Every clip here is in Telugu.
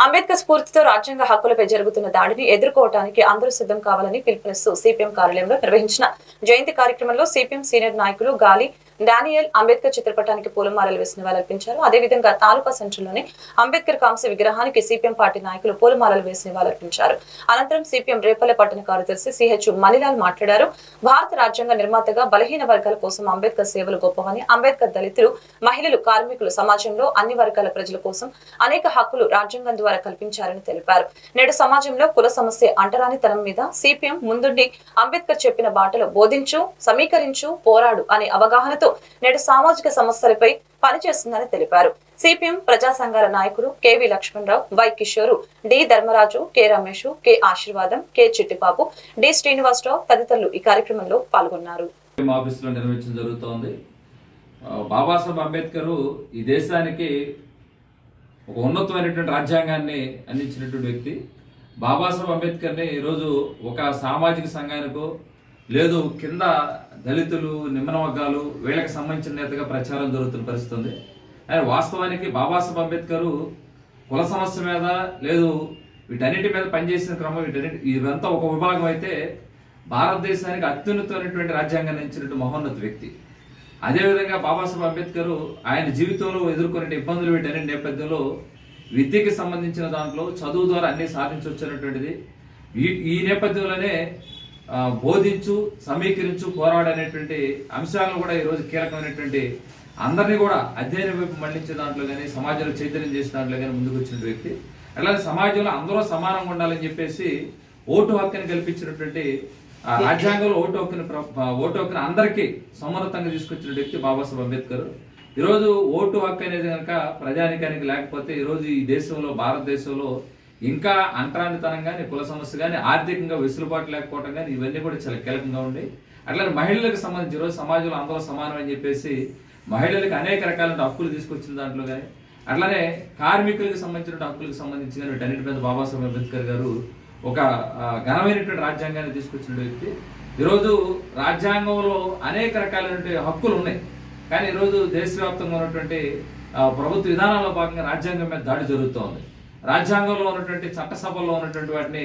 అంబేద్కర్ స్ఫూర్తితో రాజ్యాంగ హక్కులపై జరుగుతున్న దాడిని ఎదుర్కోవటానికి అందరూ సిద్ధం కావాలని పిలుపునిస్తూ సిపిఎం కార్యాలయంలో నిర్వహించిన జయంతి కార్యక్రమంలో సిపిఎం సీనియర్ నాయకులు గాలి డానియల్ అంబేద్కర్ చిత్రపటానికి పూలమాలలు వేసి నివాళులర్పించారు అదేవిధంగా తాలూకా సెంటర్లోని అంబేద్కర్ కాంస్య విగ్రహానికి సిపిఎం పార్టీ నాయకులు పూలమాలలు వేసి నివాళులర్పించారు అనంతరం సిపిఎం రేపల్లె పట్టణ కార్యదర్శి సిహెచ్ మణిలాల్ మాట్లాడారు. భారత రాజ్యాంగ నిర్మాతగా బలహీన వర్గాల కోసం అంబేద్కర్ సేవలు గొప్పవని అంబేద్కర్ దళితులు మహిళలు కార్మికులు సమాజంలో అన్ని వర్గాల ప్రజల కోసం అనేక హక్కులు రాజ్యాంగం ద్వారా కల్పించారని తెలిపారు. నేడు సమాజంలో కుల సమస్య అంటరాని తరం మీద సిపిఎం ముందుండి అంబేద్కర్ చెప్పిన బాటలో బోధించు సమీకరించు పోరాడు అనే అవగాహనతో నేడు సామాజిక సమస్యలపై పనిచేస్తుందని తెలిపారు. సిపిఎం ప్రజా సంఘాల నాయకులు K V Lakshmanarao Y Kishore D Dharmaraju K Ramesh K Ashirvadam K Chittibabu D Srinivasarao తదితరులు ఈ కార్యక్రమంలో పాల్గొన్నారు. ఆఫీసులో నిర్వహించడం జరుగుతోంది. బాబాసాహెబ్ అంబేద్కర్ ఈ దేశానికి ఒక ఉన్నతమైనటువంటి రాజ్యాంగాన్ని అందించినటువంటి వ్యక్తి. బాబాసాహెబ్ అంబేద్కర్ని ఈరోజు ఒక సామాజిక సంఘానికో లేదు కింద దళితులు నిమ్మన వర్గాలు వీళ్ళకి సంబంధించిన నేతగా ప్రచారం జరుగుతున్న పరిస్థితి ఉంది కానీ వాస్తవానికి బాబాసాహెబ్ అంబేద్కర్ కుల సమస్య మీద లేదు వీటన్నిటి మీద పనిచేసిన క్రమం వీటన్నిటి ఇదంతా ఒక విభాగం అయితే భారతదేశానికి అత్యున్నతమైనటువంటి రాజ్యాంగాన్ని ఇచ్చినట్టు మహోన్నత వ్యక్తి. అదేవిధంగా బాబాసాహెబ్ అంబేద్కర్ ఆయన జీవితంలో ఎదుర్కొనే ఇబ్బందులు వీటన్నిటి నేపథ్యంలో విద్యకి సంబంధించిన దాంట్లో చదువు ద్వారా అన్ని సాధించవచ్చినటువంటిది ఈ ఈ నేపథ్యంలోనే బోధించు సమీకరించు పోరాడనేటువంటి అంశాలను కూడా ఈరోజు కీలకమైనటువంటి అందరినీ కూడా అధ్యయనం వైపు మళ్ళించే దాంట్లో కానీ సమాజంలో చైతన్యం చేసిన దాంట్లో కానీ ముందుకు వచ్చిన వ్యక్తి. అలాగే సమాజంలో అందరూ సమానంగా ఉండాలని చెప్పేసి ఓటు హక్కుని కల్పించినటువంటి రాజ్యాంగంలో ఓటు హక్కుని ప్ర- ఓటు హక్కుని అందరికీ సమానతంగా తీసుకొచ్చిన వ్యక్తి బాబాసాహెబ్ అంబేద్కర్. ఈరోజు ఓటు హక్కు అనేది కనుక ప్రజానికానికి లేకపోతే ఈరోజు ఈ దేశంలో భారతదేశంలో ఇంకా అంటరానితనం కానీ కుల సమస్య కానీ ఆర్థికంగా వెసులుబాటు లేకపోవడం కానీ ఇవన్నీ కూడా చాలా కీలకంగా ఉండి అట్లానే మహిళలకు సంబంధించి ఈరోజు సమాజంలో అందరూ సమానం అని చెప్పేసి మహిళలకు అనేక రకాల హక్కులు తీసుకొచ్చిన దాంట్లో కానీ అట్లానే కార్మికులకు సంబంధించిన హక్కులకు సంబంధించి కానీ వీటన్నిటి మీద బాబాసాహెబ్ అంబేద్కర్ గారు ఒక ఘనమైనటువంటి రాజ్యాంగాన్ని తీసుకొచ్చిన వ్యక్తి. ఈరోజు రాజ్యాంగంలో అనేక రకాలైనటువంటి హక్కులు ఉన్నాయి. కానీ ఈరోజు దేశవ్యాప్తంగా ఉన్నటువంటి ప్రభుత్వ విధానాల్లో భాగంగా రాజ్యాంగం మీద దాడి జరుగుతోంది. రాజ్యాంగంలో ఉన్నటువంటి చట్టసభల్లో ఉన్నటువంటి వాటిని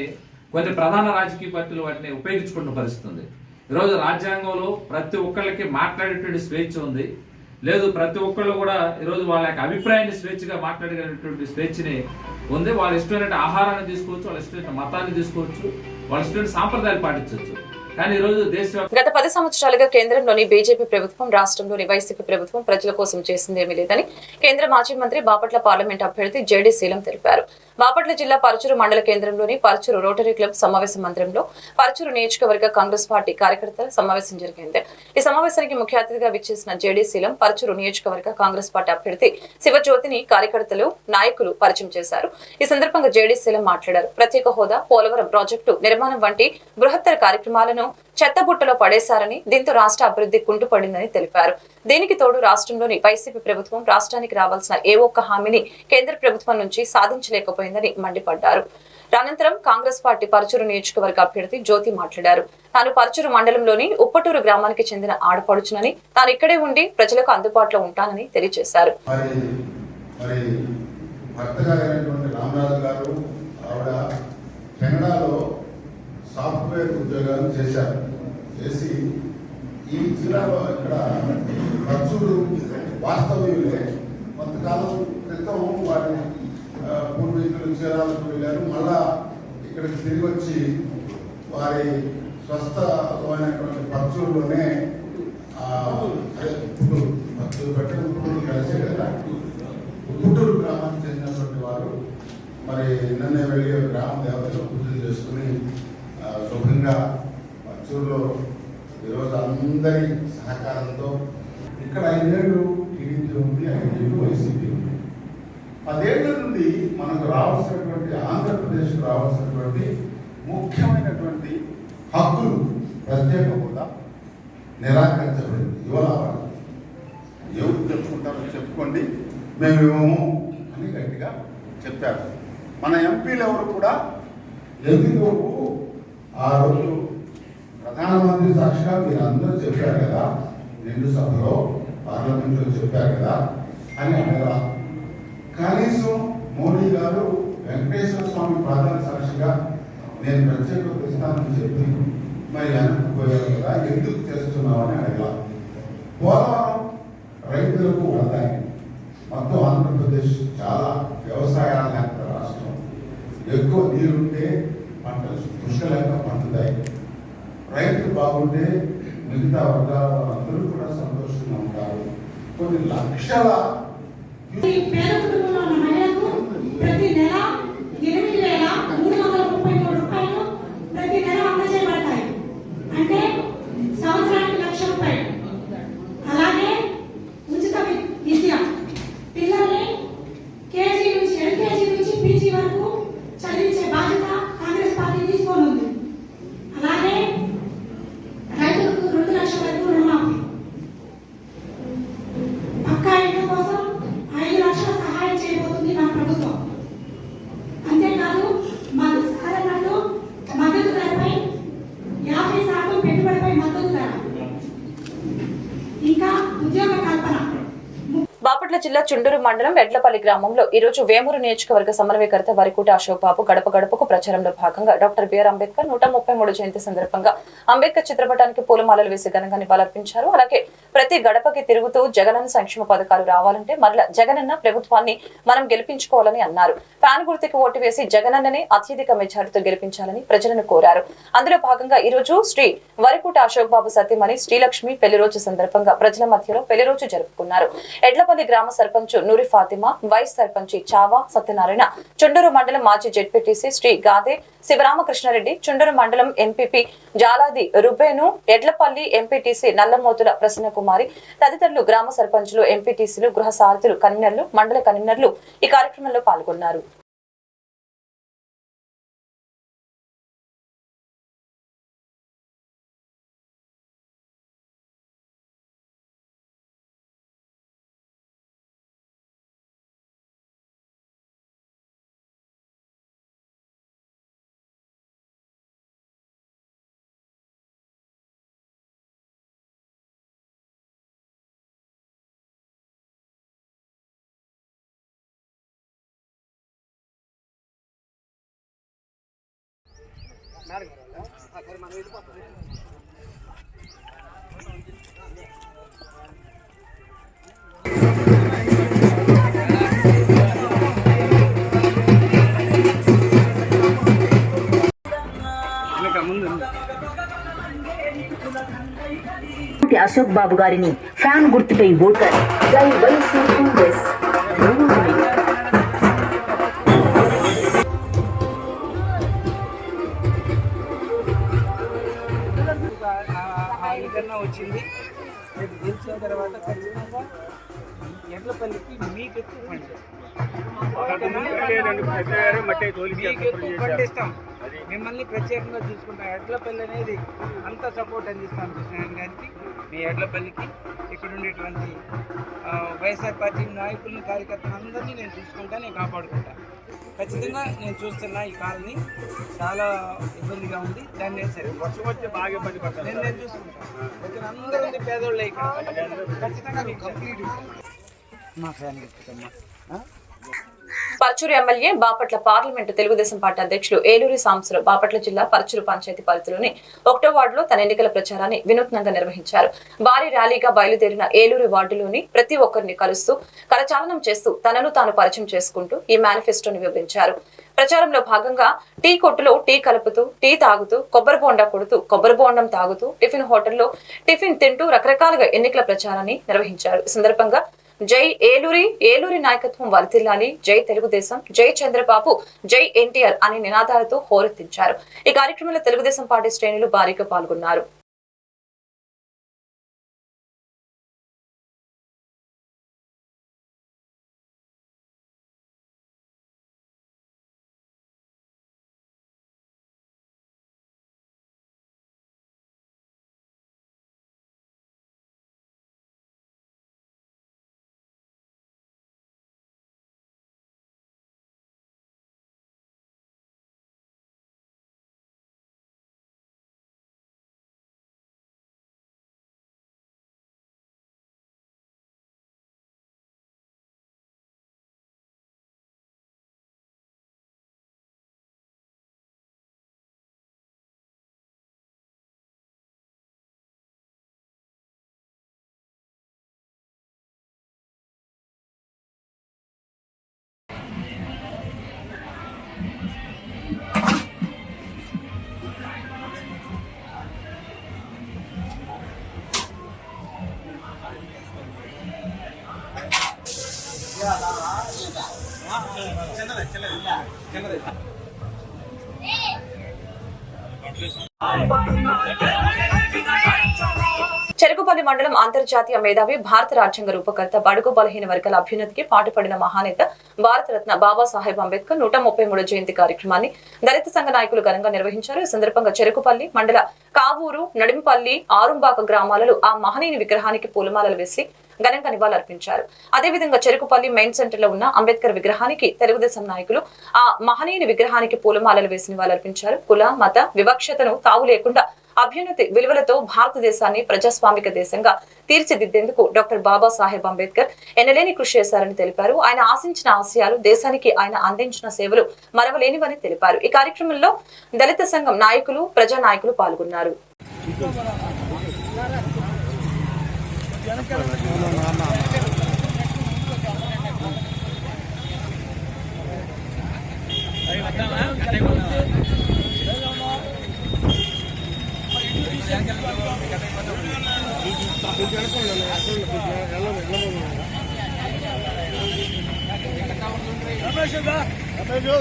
కొన్ని ప్రధాన రాజకీయ పార్టీలు వాటిని ఉపయోగించుకున్న పరిస్థితి ఉంది. ఈరోజు రాజ్యాంగంలో ప్రతి ఒక్కళ్ళకి మాట్లాడేటువంటి స్వేచ్ఛ ఉంది. లేదు ప్రతి ఒక్కళ్ళు కూడా ఈరోజు వాళ్ళ యొక్క అభిప్రాయాన్ని స్వేచ్ఛగా మాట్లాడగలిగినటువంటి స్వేచ్ఛని ఉంది. వాళ్ళ ఇష్టమైన ఆహారాన్ని తీసుకోవచ్చు వాళ్ళ ఇష్టమైన మతాన్ని తీసుకోవచ్చు వాళ్ళ ఇష్టమైన సాంప్రదాయాలు పాటించవచ్చు. గత పది సంవత్సరాలుగా కేంద్రంలోని బీజేపీ ప్రభుత్వం రాష్ట్రంలోని వైసీపీ ప్రభుత్వం ప్రజల కోసం చేసిందేమీ లేదని కేంద్ర మాజీ మంత్రి బాపట్ల పార్లమెంట్ అభ్యర్థి జేడీ శీలం తెలిపారు. బాపట్ల జిల్లా పరచూరు మండల కేంద్రంలోని పరచూరు రోటరీ క్లబ్ సమావేశ మందిరంలో పరచూరు నియోజకవర్గ కాంగ్రెస్ పార్టీ కార్యకర్తల సమావేశం జరిగింది. ఈ సమావేశానికి ముఖ్య అతిథిగా విచ్చేసిన జేడీ శీలం పరచూరు నియోజకవర్గ కాంగ్రెస్ పార్టీ అభ్యర్థి శివజ్యోతిని కార్యకర్తలు నాయకులు పరిచయం చేశారు. ఈ సందర్భంగా జేడీసీలం మాట్లాడారు. ప్రత్యేక హోదా పోలవరం ప్రాజెక్టు నిర్మాణం వంటి బృహత్తర కార్యక్రమాలను చెత్తబుట్టలో పడేశారని దీంతో రాష్ట్ర అభివృద్ధి కుంటుపడిందని తెలిపారు. దీనికి తోడు రాష్ట్రంలోని వైసీపీ ప్రభుత్వం రాష్ట్రానికి రావాల్సిన ఏ ఒక్క హామీని కేంద్ర ప్రభుత్వం నుంచి సాధించలేకపోయిందని మండిపడ్డారు. అనంతరం కాంగ్రెస్ పార్టీ పరచూరు నియోజకవర్గ అభ్యర్థి జ్యోతి మాట్లాడారు. తాను పరచూరు మండలంలోని ఉప్పటూరు గ్రామానికి చెందిన ఆడపడుచునని తాను ఇక్కడే ఉండి ప్రజలకు అందుబాటులో ఉంటానని తెలియజేశారు. సాఫ్ట్వేర్ ఉద్యోగాలు చేశారు. చేసి ఈ జిల్లాలో ఇక్కడ ఖర్చులు వాస్తవ్యులే. కొంతకాలం క్రితం వాటిని పూర్వీకులు చీరాలకు వెళ్ళారు. మళ్ళా ఇక్కడికి తిరిగి వచ్చి వారి స్వస్థమైనటువంటి పర్చూరులోనే ఆ, అదే పుట్టూరు పర్చూరు బట్టి పుట్టూరు కలిసే కదా. గుంటూరు గ్రామానికి చెందినటువంటి వారు మరి నిన్నే వెళ్ళి గ్రామ దేవతలు పూజలు చేసుకుని ఆ, శుభ్రంగా పర్చూరులో ఈరోజు అందరి సహకారంతో ఇక్కడ ఐదేళ్ళు టీడీపీ ఉంది ఐదేళ్ళు వైసీపీ ఉంది పదేళ్ళ నుండి మనకు రావాల్సినటువంటి ఆంధ్రప్రదేశ్కు రావాల్సినటువంటి ముఖ్యమైనటువంటి హక్కులు ప్రత్యేక హోదా నిరాకరించబడింది. ఇవాళ వాళ్ళు ఎవరు చెప్పుకుంటారో చెప్పుకోండి. మేము ఇవ్వము అని గట్టిగా చెప్పారు. మన ఎంపీలు ఎవరు కూడా ఎందుకు ఆ రోజు ప్రధానమంత్రి సాక్షిగా మీరు అందరూ చెప్పారు కదా నిండు సభలో పార్లమెంట్లో చెప్పారు కదా అని అడగరా కనీసం మోడీ గారు వెంకటేశ్వర స్వామి ప్రాధాన్య సాక్షిగా నేను ప్రత్యేక ఇస్తానని చెప్పి మరి వెనక్కి కదా ఎందుకు చేస్తున్నామని అడగల. పోలవరం రైతులకు వరదాయి మొత్తం ఆంధ్రప్రదేశ్ చాలా వ్యవసాయాత్మక రాష్ట్రం. ఎక్కువ నీరుంటే పంటలు పుష్కలంగా పండుతాయి. రైతులు బాగుంటే మిగతా వర్గాల అందరూ కూడా సంతోషంగా ఉంటారు. కొన్ని లక్షల పేద కుటుంబంలో ఉన్న మహిళలకు ప్రతి నెల ఎనిమిది వేల మూడు వందల ముప్పై మూడు రూపాయలు ప్రతి నెల అందజేయబడతాయి అంటే సంవత్సరానికి లక్ష రూపాయలు అలాగే ఉచిత వి- విద్య పిల్లల్ని కేజీ నుంచి ఎల్కేజీ నుంచి పీజీ వరకు చదివించే బాధ్యత కాంగ్రెస్ పార్టీ తీసుకొని ఉంది అలాగే రైతులకు రెండు లక్షల వరకు రుణమాఫీ పక్కా ఇళ్ళ కోసం ఐదు లక్షల సహాయం చేయబోతుంది మన ప్రభుత్వం అంతేకాదు మద్దతు సాధనలో మద్దతు ధరపై యాభై శాతం పెట్టుబడిపై మద్దతు ధర ఇంకా ఉద్యోగ కల్పన బాపట్ల జిల్లా చుండూరు మండలం ఎడ్లపల్లి గ్రామంలో ఈ రోజు వేమూరు నియోజకవర్గ సమన్వయకర్త వరికూట అశోక్ బాబు గడప గడపకు ప్రచారంలో భాగంగా డాక్టర్ బిఆర్ అంబేద్కర్ నూట ముప్పై మూడు జయంతి సందర్భంగా అంబేద్కర్ చిత్రపటానికి పూలమాలలు వేసి ఘనంగా నివాళులర్పించారు. అలాగే ప్రతి గడపకి తిరుగుతూ జగనన్న సంక్షేమ పథకాలు రావాలంటే మరల జగనన్న ప్రభుత్వాన్ని మనం గెలిపించుకోవాలని అన్నారు. ఫ్యాన్ గుర్తుకు ఓటు వేసి జగనన్ననే అత్యధిక మెజారిటీతో గెలిపించాలని ప్రజలను కోరారు. అందులో భాగంగా ఈ రోజు శ్రీ వరిపూట అశోక్ బాబు సత్యమణి శ్రీలక్ష్మి పెళ్ళి రోజు సందర్భంగా ప్రజల మధ్యలో పెళ్ళి రోజు జరుపుకున్నారు. ఎడ్లపల్లి గ్రామ సర్పంచ్ నూరి ఫాతిమా వైస్ సర్పంచి చావా సత్యనారాయణ చుండూరు మండలం మాజీ జెడ్పీటీసీ శ్రీ గాదే శివరామకృష్ణారెడ్డి చుండూరు మండలం ఎంపీపీ జాలాది రుబేను ఎడ్లపల్లి ఎంపీటీసీ నల్లమోతుల ప్రసన్న కుమారి తదితరులు గ్రామ సర్పంచులు ఎంపీటీసీలు గృహ సారథులు కన్వీనర్లు మండల కన్వీనర్లు ఈ కార్యక్రమంలో పాల్గొన్నారు. అశోక్ బాబు గారిని ఫ్యాన్ గుర్తుపై ఓటర్. జై వైసీ కాంగ్రెస్ విధంగా వచ్చింది. రేపు గెలిచిన తర్వాత ఖచ్చితంగా ఎడ్లపల్లికి మీకు ఎక్కువ ఫండ్ మీకు ఎక్కువ ఫండ్ ఇస్తాం మిమ్మల్ని ప్రత్యేకంగా చూసుకుంటాం. ఎడ్లపల్లి అనేది అంత సపోర్ట్ అందిస్తాం కృష్ణారాయణ గారికి. మీ ఎడ్లపల్లికి ఇక్కడ ఉండేటువంటి వైఎస్ఆర్ పార్టీ నాయకులను కార్యకర్తలు అందరినీ నేను చూసుకుంటా నేను కాపాడుకుంటా. ఖచ్చితంగా నేను చూస్తున్నా ఈ కాలనీ చాలా ఇబ్బందిగా ఉంది. దాన్ని నేను సరే వర్షం వచ్చి బాగా ఇబ్బంది పడతాను నేను నేను చూసుకుంటాను అందరూ ఉంది పేదోళ్ళే ఇక్కడ. ఖచ్చితంగా మీకు complete Paruchuru MLA Bapatla parliament Telugu Desam party అధ్యక్షులు ఏలూరి సాంసరావు బాపట్ల జిల్లా పరచూరు పంచాయతీ పరిధిలోని ఒకటో వార్డులో తన ఎన్నికల ప్రచారాన్ని వినూత్నంగా నిర్వహించారు. భారీ ర్యాలీగా బయలుదేరిన ఏలూరు వార్డులోని ప్రతి ఒక్కరిని కలుస్తూ కరచాలనం చేస్తూ తనను తాను పరిచయం చేసుకుంటూ ఈ మేనిఫెస్టోని వివరించారు. ప్రచారంలో భాగంగా టీ కొట్టులో టీ కలుపుతూ టీ తాగుతూ కొబ్బరి బోండా కొడుతూ కొబ్బరి బోండం తాగుతూ టిఫిన్ హోటల్లో టిఫిన్ తింటూ రకరకాలుగా ఎన్నికల ప్రచారాన్ని నిర్వహించారు. ఈ సందర్భంగా జై ఏలూరి ఏలూరి నాయకత్వం వరతిల్లాలి జై తెలుగుదేశం జై చంద్రబాబు జై ఎన్టీఆర్ అనే నినాదాలతో హోరెత్తించారు. ఈ కార్యక్రమంలో తెలుగుదేశం పార్టీ శ్రేణులు భారీగా పాల్గొన్నారు. చెరుకుపల్లి మండలం అంతర్జాతీయ మేధావి భారత రాజ్యాంగ రూపకర్త బడుగు బలహీన వర్గాల అభ్యున్నతికి పాటుపడిన మహానేత భారతరత్న బాబాసాహెబ్ అంబేద్కర్ నూట ముప్పై మూడు జయంతి కార్యక్రమాన్ని దళిత సంఘ నాయకులు ఘనంగా నిర్వహించారు. ఈ సందర్భంగా చెరుకుపల్లి మండల కావూరు నడింపల్లి ఆరుంబాక గ్రామాలలో ఆ మహనీయుని విగ్రహానికి పూలమాలలు వేసి ఘనంగా నివాళులర్పించారు. అదేవిధంగా చెరుకుపల్లి మెయిన్ సెంటర్లో ఉన్న అంబేద్కర్ విగ్రహానికి తెలుగుదేశం నాయకులు ఆ మహనీయుని విగ్రహానికి పూలమాలలు వేసి నివాళులర్పించారు. కుల మత వివక్షతను తావు లేకుండా అభ్యున్నతి విలువలతో భారతదేశాన్ని ప్రజాస్వామిక దేశంగా తీర్చిదిద్దేందుకు డాక్టర్ బాబాసాహెబ్ అంబేద్కర్ ఎనలేని కృషి చేశారని తెలిపారు. ఆయన ఆశించిన ఆశయాలు దేశానికి ఆయన అందించిన సేవలు మరవలేనివని తెలిపారు. ఈ కార్యక్రమంలో దళిత సంఘం నాయకులు ప్రజా నాయకులు పాల్గొన్నారు రమేష్ రమేష్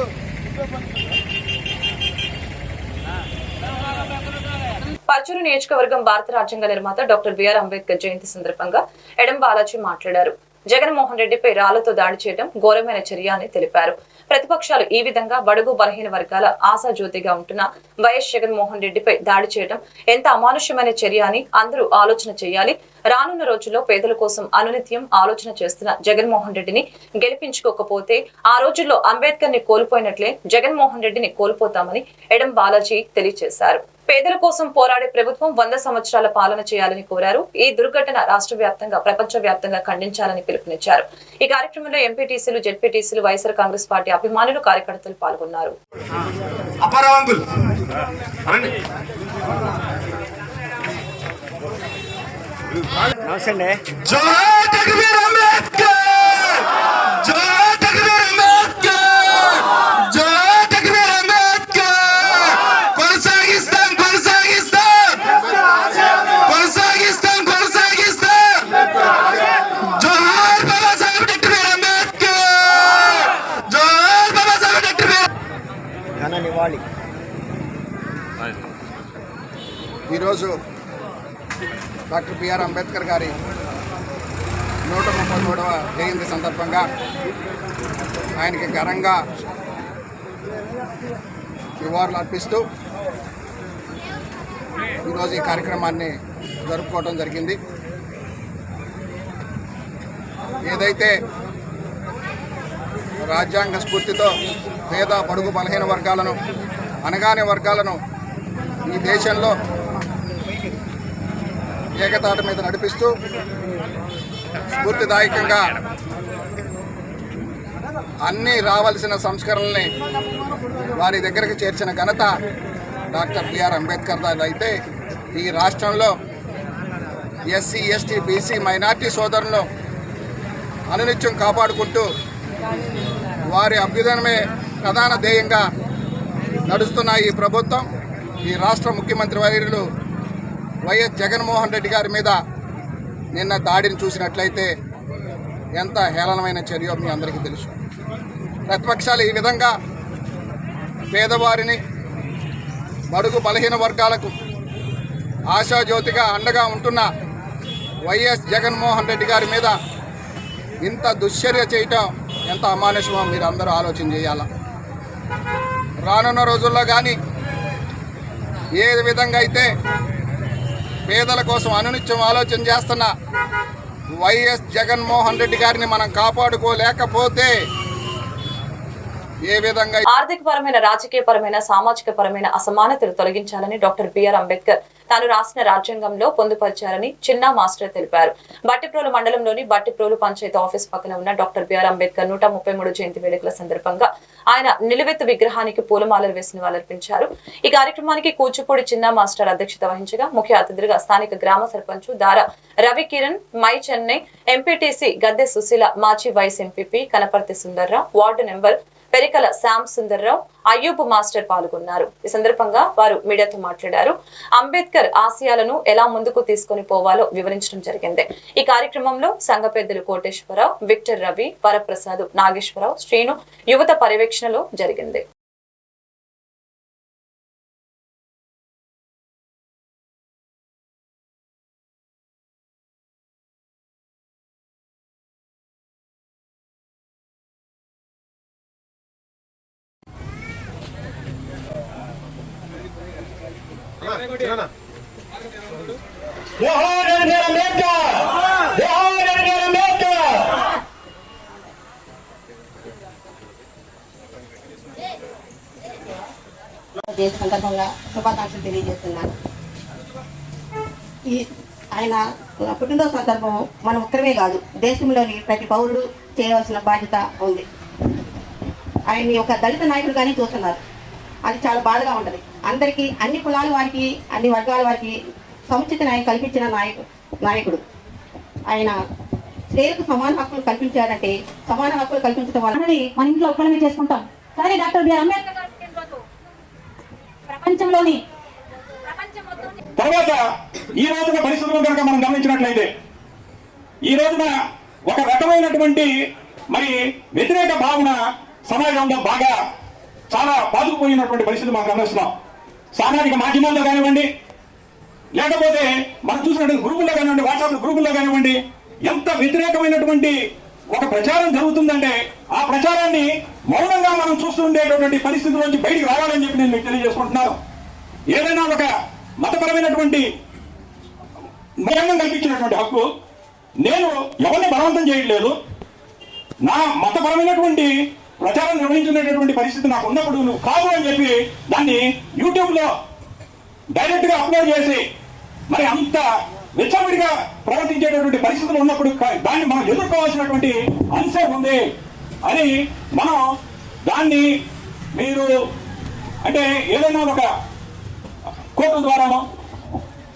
పరచూరు నియోజకవర్గం భారత రాజ్యాంగ నిర్మాత డాక్టర్ బిఆర్ అంబేద్కర్ జయంతి సందర్భంగా ఎడం బాలాజీ మాట్లాడారు. జగన్మోహన్ రెడ్డిపై రాళ్ళతో దాడి చేయడం ఘోరమైన చర్య అని తెలిపారు. ప్రతిపక్షాలు ఈ విధంగా బడుగు బలహీన వర్గాల ఆశాజ్యోతిగా ఉంటున్న వైఎస్ జగన్మోహన్ రెడ్డిపై దాడి చేయడం ఎంత అమానుష్యమైన చర్య అని అందరూ ఆలోచన చేయాలి. రానున్న రోజుల్లో పేదల కోసం అనునిత్యం ఆలోచన చేస్తున్న జగన్మోహన్ రెడ్డిని గెలిపించుకోకపోతే ఆ రోజుల్లో అంబేద్కర్ని కోల్పోయినట్లే జగన్మోహన్ రెడ్డిని కోల్పోతామని ఎడం బాలాజీ తెలియజేశారు. పేదల కోసం పోరాడే ప్రభుత్వం వంద సంవత్సరాల పాలన చేయాలని కోరారు. ఈ దుర్ఘటన రాష్ట్ర వ్యాప్తంగా ప్రపంచ వ్యాప్తంగా ఖండించాలని పిలుపునిచ్చారు. ఈ కార్యక్రమంలో ఎంపీటీసీలు జెడ్పీటీసీలు వైఎస్ఆర్ కాంగ్రెస్ పార్టీ అభిమానులు కార్యకర్తలు పాల్గొన్నారు. నమస్తే ఈరోజు డాక్టర్ బిఆర్ అంబేద్కర్ గారి నూట ముప్పై మూడవ జయంతి సందర్భంగా ఆయనకి ఘనంగా నివాళులు అర్పిస్తూ ఈరోజు ఈ కార్యక్రమాన్ని జరుపుకోవడం జరిగింది. ఏదైతే రాజ్యాంగ స్ఫూర్తితో పేద బడుగు బలహీన వర్గాలను అనగానే వర్గాలను ఈ దేశంలో ఏకతాట మీద నడిపిస్తూ స్ఫూర్తిదాయకంగా అన్నీ రావాల్సిన సంస్కరణల్ని వారి దగ్గరకు చేర్చిన ఘనత డాక్టర్ బిఆర్ అంబేద్కర్ దాది అయితే ఈ రాష్ట్రంలో ఎస్సీ ఎస్టీ బీసీ మైనార్టీ సోదరులను అనునిత్యం కాపాడుకుంటూ వారి అభ్యుదనమే ప్రధాన ధ్యేయంగా నడుస్తున్న ఈ ప్రభుత్వం ఈ రాష్ట్ర ముఖ్యమంత్రి వర్యులు వైఎస్ జగన్మోహన్ రెడ్డి గారి మీద నిన్న దాడిని చూసినట్లయితే ఎంత హేళనమైన చర్యో మీ అందరికీ తెలుసు. ప్రతిపక్షాలు ఈ విధంగా పేదవారిని బడుగు బలహీన వర్గాలకు ఆశాజ్యోతిగా అండగా ఉంటున్న వైఎస్ జగన్మోహన్ రెడ్డి గారి మీద ఇంత దుశ్చర్య చేయటం ఎంత అమానుషమో మీరు అందరూ ఆలోచన చేయాల. రానున్న రోజుల్లో కానీ ఏ విధంగా అయితే పేదల కోసం అనునిత్యం ఆలోచన చేస్తున్న వైఎస్ జగన్మోహన్ రెడ్డి గారిని మనం కాపాడుకోలేకపోతే ఏ విధంగా ఆర్థిక పరమైన రాజకీయ పరమైన సామాజిక పరమైన అసమానతలు తొలగించాలని డాక్టర్ బిఆర్ అంబేద్కర్ తాను రాసిన రాజ్యాంగంలో పొందుపరిచారని చిన్నా మాస్టర్ తెలిపారు. బట్టిప్రోలు మండలంలోని బట్టిప్రోలు పంచాయతీ ఆఫీస్ పక్కన ఉన్న డాక్టర్ బిఆర్ అంబేద్కర్ నూట ముప్పై మూడు జయంతి వేడుకల సందర్భంగా ఆయన నిలువెత్తు విగ్రహానికి పూలమాలలు వేసిన వాళ్ళర్పించారు. ఈ కార్యక్రమానికి కూచిపూడి చిన్నా మాస్టర్ అధ్యక్షత వహించగా ముఖ్య అతిథులుగా స్థానిక గ్రామ సర్పంచ్ దారా రవి కిరణ్ మై చెన్నై ఎంపీటీసీ గద్దె సుశీల మాజీ vice MPP Kanaparthi Sundarrao ward number Perikala Shyam Sundarrao Ayub master పాల్గొన్నారు. ఈ సందర్భంగా వారు మీడియాతో మాట్లాడారు. అంబేద్కర్ ఆశయాలను ఎలా ముందుకు తీసుకొని పోవాలో వివరించడం జరిగింది. ఈ కార్యక్రమంలో సంఘ పెద్దలు కోటేశ్వరరావు విక్టర్ రవి వరప్రసాద్ నాగేశ్వరరావు శ్రీను యువత పర్యవేక్షణలో జరిగింది జోహార్ డాక్టర్ అంబేద్కర్ జోహార్ డాక్టర్ అంబేద్కర్ దేశ సందర్భంగా శుభాకాంక్షలు తెలియజేస్తున్నాను ఈ ఆయన పుట్టినరోజు సందర్భం మనం ఒక్కరమే కాదు. దేశంలోని ప్రతి పౌరుడు చేయవలసిన బాధ్యత ఉంది. ఆయన్ని ఒక దళిత నాయకుడుగానే చూస్తున్నారు. అది చాలా బాధగా ఉంటుంది. అందరికీ అన్ని కులాల వారికి అన్ని వర్గాల వారికి సముచిత న్యాయం కల్పించిన నాయకు నాయకుడు. ఆయన స్త్రీలకు సమాన హక్కులు కల్పించారంటే సమాన హక్కులు కల్పించడం వల్ల మన ఇంట్లో ఒక్కడమే చేసుకుంటాం. కానీ డాక్టర్ బిఆర్ అంబేద్కర్ ప్రపంచంలోని తర్వాత ఈ రోజున పరిస్థితులు కనుక మనం గమనించినట్లయితే ఈ రోజున ఒక రకమైనటువంటి మరి వ్యతిరేక భావన సమాజంలో బాగా చాలా పాతుకుపోయినటువంటి పరిస్థితి మనం గమనిస్తున్నాం. సామాజిక మాధ్యమాల్లో కానివ్వండి లేకపోతే మనం చూసినట్టు గ్రూపుల్లో కానివ్వండి వాట్సాప్ గ్రూపుల్లో కానివ్వండి ఎంత వ్యతిరేకమైనటువంటి ఒక ప్రచారం జరుగుతుందంటే ఆ ప్రచారాన్ని మౌనంగా మనం చూస్తుండేటటువంటి పరిస్థితుల నుంచి బయటికి రావాలని చెప్పి నేను మీకు తెలియజేసుకుంటున్నాను. ఏదైనా ఒక మతపరమైనటువంటి మరణం కల్పించినటువంటి హక్కు నేను ఎవరిని బలవంతం చేయట్లేదు. నా మతపరమైనటువంటి ప్రచారం నిర్వహించుకునేటటువంటి పరిస్థితి నాకు ఉన్నప్పుడు నువ్వు కాదు అని చెప్పి దాన్ని యూట్యూబ్లో డైరెక్ట్గా డైరెక్ట్గా అప్లోడ్ చేసి మరి అంత విచ్చలవిడిగా ప్రవర్తించేటటువంటి పరిస్థితులు ఉన్నప్పుడు దాన్ని మనం ఎదుర్కోవాల్సినటువంటి అంశం ఉంది. అని మనం దాన్ని మీరు అంటే ఏదైనా ఒక కోర్టుల ద్వారానో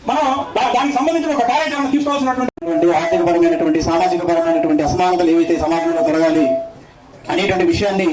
మనం దానికి సంబంధించిన ఒక కార్యాచరణ తీసుకోవాల్సినటువంటి ఆర్థిక పరమైనటువంటి సామాజిక పరమైనటువంటి అసమానతలు ఏవైతే సమాజంలో తొలగాలి అనేటువంటి విషయాన్ని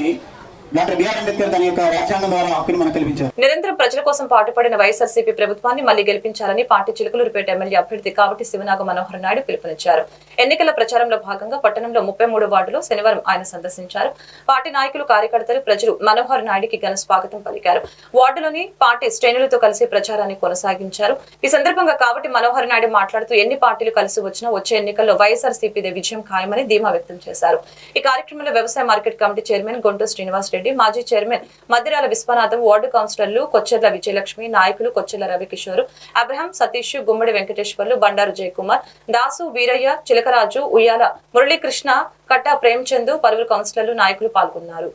డాక్టర్ బిఆర్ అంబేద్కర్ తన యొక్క రాజ్యాంగం ద్వారా మనకు కల్పించారు. నిరంతరం ప్రజల కోసం పాటుపడిన వైఎస్ఆర్సీపీ ప్రభుత్వాన్ని మళ్ళీ గెలిపించాలని పార్టీ చిలుకలూరుపేట ఎమ్మెల్యే అభ్యర్థి కావటి శివనాగ మనోహర్ నాయుడు పిలుపునిచ్చారు. ఎన్నికల ప్రచారంలో భాగంగా పట్టణంలో ముప్పై మూడు వార్డులో శనివారం ఆయన సందర్శించారు. పార్టీ నాయకులు కార్యకర్తలు ప్రజలు మనోహర్ నాయుడికి ఘన స్వాగతం పలికారు. వార్డులోని పార్టీ శ్రేణులతో కలిసి ప్రచారాన్ని కొనసాగించారు. ఈ సందర్భంగా కావటి మనోహర్ నాయుడు మాట్లాడుతూ ఎన్ని పార్టీలు కలిసి వచ్చినా వచ్చే ఎన్నికల్లో వైఎస్ఆర్సీపీదే విజయం ఖాయమని ధీమా వ్యక్తం చేశారు. ఈ కార్యక్రమంలో వ్యవసాయ market committee chairman Guntur Srinivas Reddy మాజీ చైర్మన్ మద్దిరాల విశ్వనాథం వార్డు కౌన్సిలర్లు కొచ్చెర్ల విజయలక్ష్మి నాయకులు కొచ్చెర్ల రవికిషోర్ అబ్రహం సతీష్ గుమ్మడి వెంకటేశ్వర్లు బండారు జయకుమార్ దాసు వీరయ్య చిలకరాజు ఉయ్యాల మురళీకృష్ణ కట్టా ప్రేమచంద్ పలువురు కౌన్సిలర్లు నాయకులు పాల్గొన్నారు.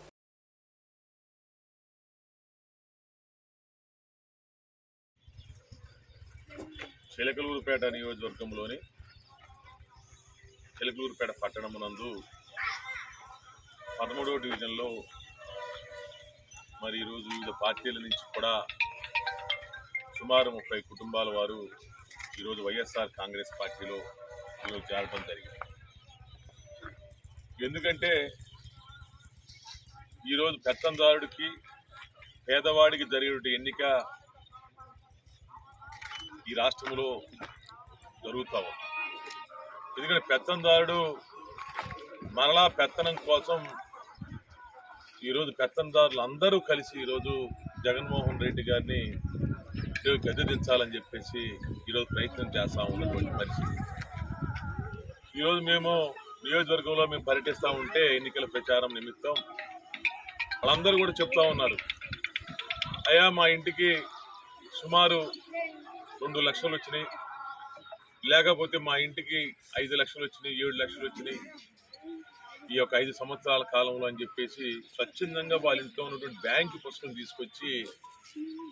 చిలకలూరుపేట నియోజకవర్గంలోని చిలకలూరుపేట పట్టణమునందు పదమూడవ డివిజన్లో మరి ఈరోజు వివిధ పార్టీల నుంచి కూడా సుమారు ముప్పై కుటుంబాల వారు ఈరోజు వైఎస్ఆర్ కాంగ్రెస్ పార్టీలో ఈరోజు చేరడం జరిగింది. ఎందుకంటే ఈరోజు పెత్తందారుడికి పేదవాడికి జరిగే ఎన్నిక ఈ రాష్ట్రంలో జరుగుతూ ఉంది. ఎందుకంటే పెత్తందారుడు మరలా పెత్తనం కోసం ఈరోజు పెత్తందారులు అందరూ కలిసి ఈరోజు జగన్మోహన్ రెడ్డి గారిని గద్దెదించాలని చెప్పేసి ఈరోజు ప్రయత్నం చేస్తా ఉన్నటువంటి పరిస్థితి. ఈరోజు మేము నియోజకవర్గంలో మేము పర్యటిస్తూ ఉంటే ఎన్నికల ప్రచారం నిమిత్తం వాళ్ళందరూ కూడా చెప్తా ఉన్నారు. అయా మా ఇంటికి సుమారు రెండు లక్షలు వచ్చినాయి లేకపోతే మా ఇంటికి ఐదు లక్షలు వచ్చినాయి ఏడు లక్షలు వచ్చినాయి ఈ యొక్క ఐదు సంవత్సరాల కాలంలో అని చెప్పేసి స్వచ్ఛందంగా వాళ్ళ ఇంట్లో ఉన్నటువంటి బ్యాంక్ పుస్తకం తీసుకొచ్చి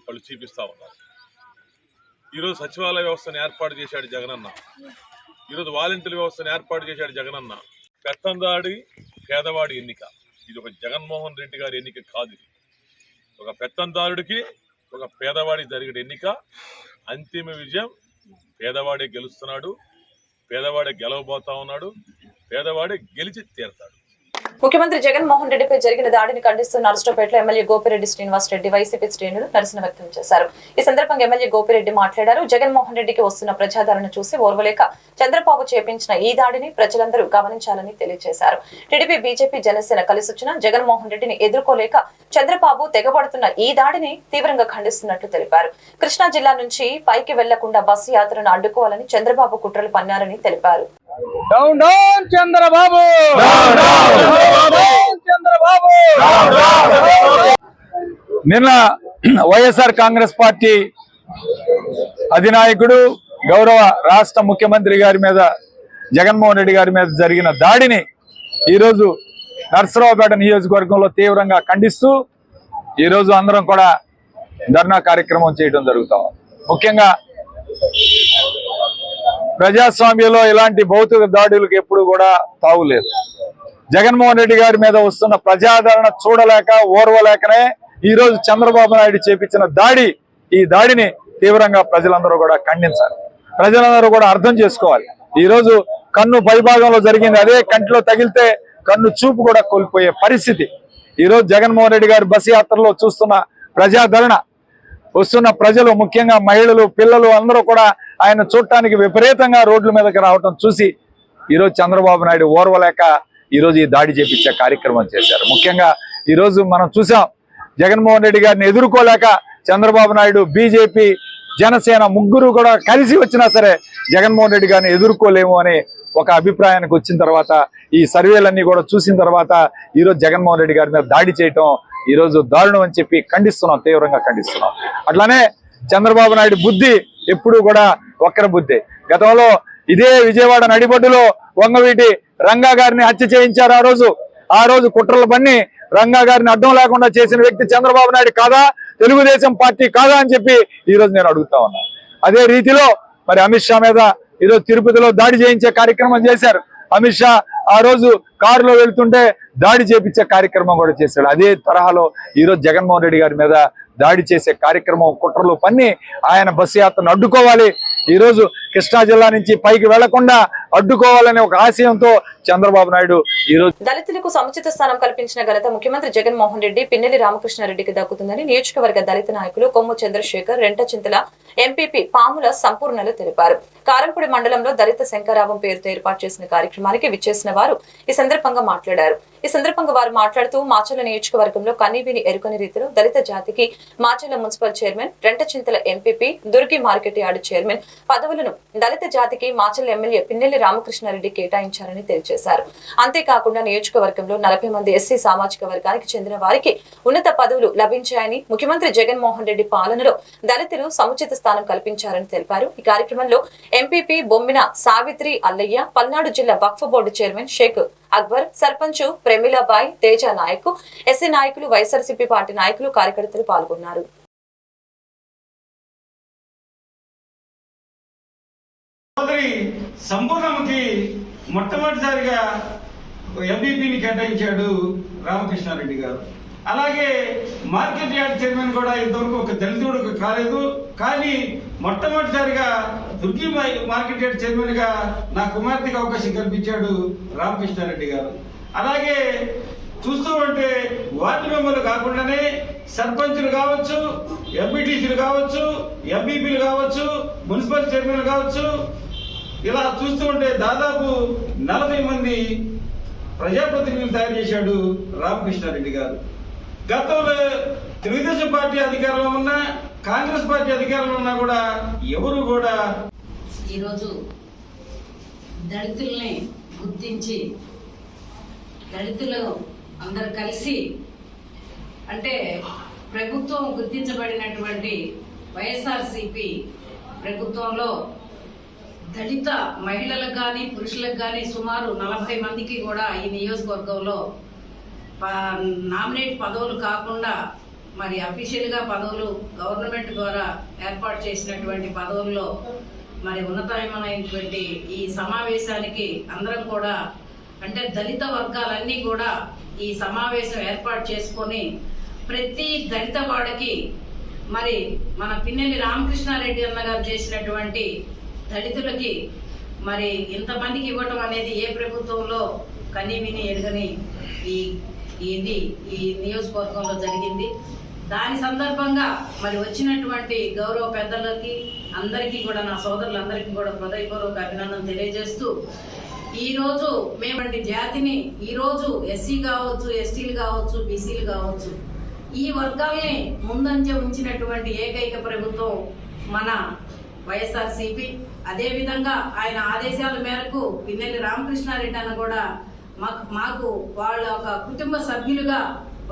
వాళ్ళు చూపిస్తా ఉన్నారు. ఈరోజు సచివాలయ వ్యవస్థను ఏర్పాటు చేశాడు జగనన్న. ఈరోజు వాలంటీర్ వ్యవస్థను ఏర్పాటు చేశాడు జగనన్న. పెత్తందాడి పేదవాడి ఎన్నిక. ఇది ఒక జగన్మోహన్ రెడ్డి గారి ఎన్నిక కాదు ఒక పెత్తందారుడికి ఒక పేదవాడి జరిగిన ఎన్నిక. అంతిమ విజయం పేదవాడే గెలుస్తున్నాడు పేదవాడే గెలవబోతా ఉన్నాడు పేదవాడే గెలిచి తీరతాడు. ముఖ్యమంత్రి జగన్మోహన్ రెడ్డిపై జరిగిన దాడిని ఖండిస్తూ నరసరావుపేటలో ఎమ్మెల్యే గోపిరెడ్డి శ్రీనివాస్ రెడ్డి వైసీపీ శ్రేణులు నిరసన వ్యక్తం చేశారు. ఈ సందర్భంగా ఎమ్మెల్యే గోపిరెడ్డి మాట్లాడారు. జగన్మోహన్ రెడ్డికి వస్తున్న ప్రజాదరణ చూసి ఓర్వలేక చంద్రబాబు చేపించిన ఈ దాడిని ప్రజలందరూ గమనించాలని తెలియజేశారు. టీడీపీ బీజేపీ జనసేన కలిసొచ్చిన జగన్మోహన్ రెడ్డిని ఎదుర్కోలేక చంద్రబాబు తెగబడుతున్న ఈ దాడిని తీవ్రంగా ఖండిస్తున్నట్లు తెలిపారు. కృష్ణా జిల్లా నుంచి పైకి వెళ్ళకుండా బస్సు యాత్రను అడ్డుకోవాలని చంద్రబాబు కుట్రలు పన్నారని తెలిపారు. Down down Chandrababu! Down Chandrababu నిన్న వైఎస్ఆర్ కాంగ్రెస్ పార్టీ అధినాయకుడు గౌరవ రాష్ట్ర ముఖ్యమంత్రి గారి మీద జగన్మోహన్ రెడ్డి గారి మీద జరిగిన దాడిని ఈరోజు నర్సరావుపేట నియోజకవర్గంలో తీవ్రంగా ఖండిస్తూ ఈరోజు అందరం కూడా ధర్నా కార్యక్రమం చేయడం జరుగుతాం ముఖ్యంగా ప్రజాస్వామ్యంలో ఇలాంటి భౌతిక దాడులకు ఎప్పుడు కూడా తావులేదు. జగన్మోహన్ రెడ్డి గారి మీద వస్తున్న ప్రజాదరణ చూడలేక ఓర్వలేకనే ఈ రోజు చంద్రబాబు నాయుడు చేపించిన దాడి ఈ దాడిని తీవ్రంగా ప్రజలందరూ కూడా ఖండించాలి. ప్రజలందరూ కూడా అర్థం చేసుకోవాలి. ఈ రోజు కన్ను పైభాగంలో జరిగింది అదే కంటిలో తగిలితే కన్ను చూపు కూడా కోల్పోయే పరిస్థితి. ఈ రోజు జగన్మోహన్ రెడ్డి గారి బస్ యాత్రలో చూస్తున్న ప్రజాదరణ వస్తున్న ప్రజలు ముఖ్యంగా మహిళలు పిల్లలు అందరూ కూడా ఆయన చూడటానికి విపరీతంగా రోడ్ల మీదకి రావటం చూసి ఈరోజు చంద్రబాబు నాయుడు ఓర్వలేక ఈరోజు ఈ దాడి చేపించే కార్యక్రమం చేశారు. ముఖ్యంగా ఈరోజు మనం చూసాం జగన్మోహన్ రెడ్డి గారిని ఎదుర్కోలేక చంద్రబాబు నాయుడు బీజేపీ జనసేన ముగ్గురు కూడా కలిసి వచ్చినా సరే జగన్మోహన్ రెడ్డి గారిని ఎదుర్కోలేము అని ఒక అభిప్రాయానికి వచ్చిన తర్వాత ఈ సర్వేలన్నీ కూడా చూసిన తర్వాత ఈరోజు జగన్మోహన్ రెడ్డి గారి మీద దాడి చేయటం ఈరోజు దారుణం అని చెప్పి ఖండిస్తున్నాం తీవ్రంగా ఖండిస్తున్నాం. అట్లానే చంద్రబాబు నాయుడు బుద్ధి ఎప్పుడు కూడా వక్ర బుద్ధి. గతంలో ఇదే విజయవాడ నడిబొడ్డులో వంగవీటి రంగా గారిని హత్య చేయించారు ఆ రోజు. ఆ రోజు కుట్రలు పన్ని రంగా గారిని అడ్డం లేకుండా చేసిన వ్యక్తి చంద్రబాబు నాయుడు కాదా? తెలుగుదేశం పార్టీ కాదా అని చెప్పి ఈ రోజు నేను అడుగుతా ఉన్నా. అదే రీతిలో మరి అమిత్ షా మీద ఈరోజు తిరుపతిలో దాడి చేయించే కార్యక్రమం చేశారు. అమిత్ షా ఆ రోజు కారులో వెళ్తుంటే దాడి చేపించే కార్యక్రమం కూడా చేశాడు. అదే తరహాలో ఈరోజు జగన్మోహన్ రెడ్డి గారి మీద దాడి చేసే కార్యక్రమం కుట్రలు పన్ని ఆయన బస్సు యాత్రను అడ్డుకోవాలి. ఈరోజు కృష్ణా జిల్లా నుంచి పైకి వెళ్ళకుండా అడ్డుకోవాలనే ఒక ఆశయంతో చంద్రబాబు నాయుడు ఈరోజు దళితులకు సముచిత స్థానం కల్పించిన ఘనత ముఖ్యమంత్రి జగన్మోహన్ రెడ్డి పిన్నెలి రామకృష్ణారెడ్డికి దక్కుతుందని నియోజకవర్గ దళిత నాయకులు కొమ్ము చంద్రశేఖర్ రెంటచింతల ఎంపీపీ పాముల సంపూర్ణలు తెలిపారు. కారంపూడి మండలంలో దళిత శంకరావం పేరుతో ఏర్పాటు చేసిన కార్యక్రమానికి విచ్చేసిన వారు ఈ సందర్భంగా మాట్లాడారు. ఈ సందర్భంగా వారు మాట్లాడుతూ మాచల నియోజకవర్గంలో కనీవిని ఎరుకని రీతిలో దళిత జాతికి Macherla municipal chairman Rentachintala MPP Durgi market yard chairman పదవులను దళిత జాతికి మాచర్ల ఎమ్మెల్యే పిన్నెల్లి రామకృష్ణారెడ్డి కేటాయించారని తెలియజేశారు. అంతేకాకుండా నియోజకవర్గంలో నలభై మంది ఎస్సీ సామాజిక వర్గానికి చెందిన వారికి ఉన్నత పదవులు లభించాయని ముఖ్యమంత్రి జగన్మోహన్ రెడ్డి పాలనలో దళితులు సముచిత స్థానం కల్పించారని తెలిపారు. ఈ కార్యక్రమంలో ఎంపీపీ బొమ్మిన సావిత్రి అల్లయ్య పల్నాడు జిల్లా Waqf board chairman Sheikh Akbar sarpanch Pramilabai Teja Nayak SC నాయకులు వైఎస్ఆర్సీపీ పార్టీ నాయకులు కార్యకర్తలు పాల్గొన్నారు. సోదరి సంపూర్ణమ్మకి మొట్టమొదటిసారిగా ఎంపీపీని కేటాయించాడు రామకృష్ణారెడ్డి గారు. అలాగే మార్కెట్ యార్డ్ చైర్మన్ కూడా ఇంతవరకు ఒక దళితుడు కాలేదు. కానీ మొట్టమొదటిసారిగా దుర్గి మార్కెట్ యార్డ్ చైర్మన్గా నా కుమార్తెకి అవకాశం కల్పించాడు రామకృష్ణారెడ్డి గారు. అలాగే చూస్తూ ఉంటే వార్డు మెంబర్లు కాకుండానే సర్పంచులు కావచ్చు ఎంపీటీసీలు కావచ్చు ఎంపీపీలు కావచ్చు మున్సిపల్ చైర్మన్లు కావచ్చు. ఇలా చూస్తూ ఉంటే దాదాపు నలభై మంది ప్రజాప్రతినిధులు తయారు చేశాడు రామకృష్ణారెడ్డి గారు. గతంలో తెలుగుదేశం పార్టీ అధికారంలో ఉన్నా కాంగ్రెస్ పార్టీ అధికారంలో ఉన్నా కూడా ఎవరు కూడా ఈరోజు దళితుల్ని గుర్తించి దళితులు అందరు కలిసి అంటే ప్రభుత్వం గుర్తించబడినటువంటి వైఎస్ఆర్సిపి ప్రభుత్వంలో దళిత మహిళలకు కానీ పురుషులకు కానీ సుమారు నలభై మందికి కూడా ఈ నియోజకవర్గంలో నామినేట్ పదవులు కాకుండా మరి అఫీషియల్గా పదవులు గవర్నమెంట్ ద్వారా ఏర్పాటు చేసినటువంటి పదవుల్లో మరి ఉన్నతమైనటువంటి ఈ సమావేశానికి అందరం కూడా అంటే దళిత వర్గాలన్నీ కూడా ఈ సమావేశం ఏర్పాటు చేసుకొని ప్రతి దళిత వాడికి మరి మన పిన్నెల్లి రామకృష్ణారెడ్డి అన్నగారు చేసినటువంటి దళితులకి మరి ఇంతమందికి ఇవ్వటం అనేది ఏ ప్రభుత్వంలో కనీవిని విని ఈ ఇది ఈ నియోజకవర్గంలో జరిగింది. దాని సందర్భంగా మరి వచ్చినటువంటి గౌరవ పెద్దలకి అందరికీ కూడా నా సోదరులందరికీ కూడా హృదయపూర్వక అభినందన తెలియజేస్తూ ఈరోజు మేమంటి జాతిని ఈరోజు ఎస్సీ కావచ్చు ఎస్టీలు కావచ్చు బీసీలు కావచ్చు ఈ వర్గాల్ని ముందంజ ఉంచినటువంటి ఏకైక ప్రభుత్వం మన వైఎస్ఆర్సీపీ అదేవిధంగా ఆయన ఆదేశాల మేరకు పిన్నెల్లి రామకృష్ణారెడ్డి అన్న కూడా మాకు మాకు వాళ్ళ ఒక కుటుంబ సభ్యులుగా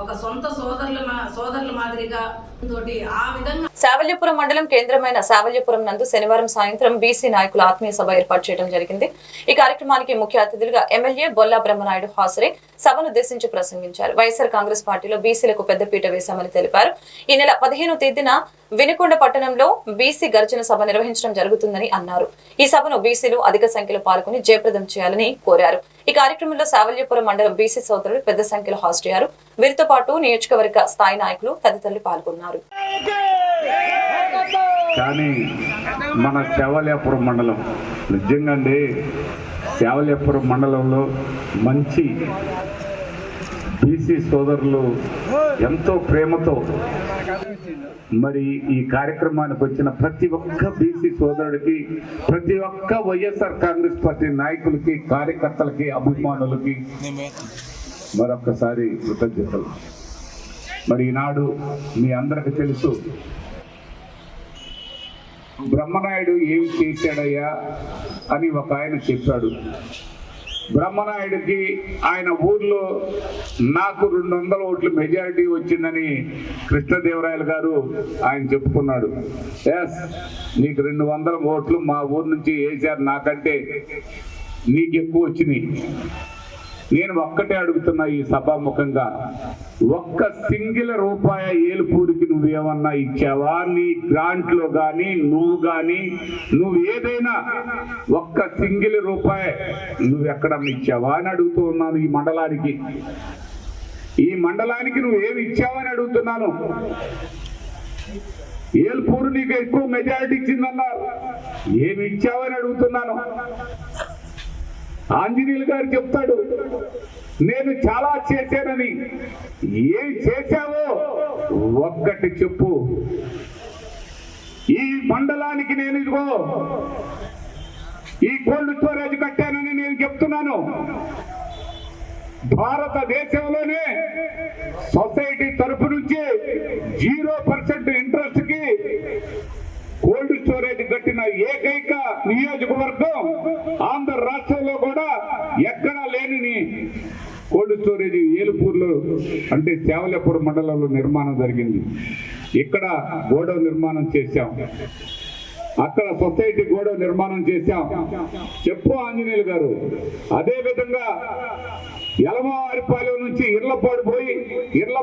ఒక సొంత సోదరుల సోదరుల మాదిరిగా తోటి ఆ విధంగా శావల్యపురం మండలం కేంద్రమైన శావల్యపురం నందు శనివారం సాయంత్రం బీసీ నాయకుల ఆత్మీయ సభ ఏర్పాటు చేయడం జరిగింది. ఈ కార్యక్రమానికి ముఖ్య అతిథులుగా ఎమ్మెల్యే బొల్లా బ్రహ్మనాయుడు హాజరై సభను ఉద్దేశించి ప్రసంగించారు. వైఎస్ఆర్ కాంగ్రెస్ పార్టీలో బీసీలకు పెద్దపీట వేశామని తెలిపారు. ఈ నెల పదిహేను తేదీన వినుకొండ పట్టణంలో బీసీ గర్జన సభ నిర్వహించడం జరుగుతుందని అన్నారు. ఈ సభను బీసీలు అధిక సంఖ్యలో పాల్గొని జయప్రదం చేయాలని కోరారు. ఈ కార్యక్రమంలో సావల్యపురం మండలం బీసీ సోదరులు పెద్ద సంఖ్యలో హాజరయ్యారు. వీరితో పాటు నియోజకవర్గ స్థాయి నాయకులు తదితరులు పాల్గొన్నారు. కానీ మన శవలేపురం మండలం నిజంగా అండి శవలేపురం మండలంలో మంచి బీసీ సోదరులు ఎంతో ప్రేమతో మరి ఈ కార్యక్రమానికి వచ్చిన ప్రతి ఒక్క బీసీ సోదరుడికి ప్రతి ఒక్క వైఎస్ఆర్ కాంగ్రెస్ పార్టీ నాయకులకి కార్యకర్తలకి అభిమానులకి మరొక్కసారి కృతజ్ఞతలు. మరి ఈనాడు మీ అందరికి తెలుసు బ్రహ్మనాయుడు ఏమి చేశాడయ్యా అని ఒక ఆయన చెప్పాడు. బ్రహ్మనాయుడికి ఆయన ఊర్లో నాకు రెండు వందల ఓట్లు మెజారిటీ వచ్చిందని కృష్ణదేవరాయలు గారు ఆయన చెప్పుకున్నాడు. ఎస్ నీకు రెండు వందల ఓట్లు మా ఊరు నుంచి వేశారు నాకంటే. నీకు ఎక్కువ వచ్చినాయి. నేను ఒక్కటే అడుగుతున్నా ఈ సభాముఖంగా ఒక్క సింగిల్ రూపాయ నువ్వు నువ్వేమన్నా ఇచ్చావా? నీ గ్రాంట్లో కానీ నువ్వు కానీ నువ్వు ఏదైనా ఒక్క సింగిల్ రూపాయ నువ్వు ఇచ్చావా అని అడుగుతూ ఉన్నాను ఈ మండలానికి. ఈ మండలానికి నువ్వు ఏమి ఇచ్చావని అడుగుతున్నాను. ఏల్పూరు నీకు ఎక్కువ మెజారిటీ ఇచ్చిందన్నారు. ఏమి ఇచ్చావని అడుగుతున్నాను. ఆంజనేయులు గారు చెప్తాడు నేను చాలా చేశానని. ఏం చేశావో ఒక్కటి చెప్పు. ఈ మండలానికి నేను ఇదిగో ఈ కోల్డ్ స్టోరేజ్ కట్టానని నేను చెప్తున్నాను. భారతదేశంలోనే సొసైటీ తరపు నుంచి జీరో పర్సెంట్ ఇంట్రెస్ట్కి కోల్డ్ స్టోరేజ్ కట్టిన ఏకైక నియోజకవర్గం ఆంధ్ర రాష్ట్రంలో కూడా ఎక్కడా లేని కోల్డ్ స్టోరేజ్ ఏలుపూర్లో అంటే సేవలపురం మండలంలో నిర్మాణం జరిగింది. ఇక్కడ గోడౌన్ నిర్మాణం చేశాం. అక్కడ సొసైటీ గోడౌన్ నిర్మాణం చేశాం. చెప్పు ఆంజనేయులు గారు. అదే విధంగా ఎలమవారిపాలెం నుంచి ఇర్లపాడు పోయి ఇర్ల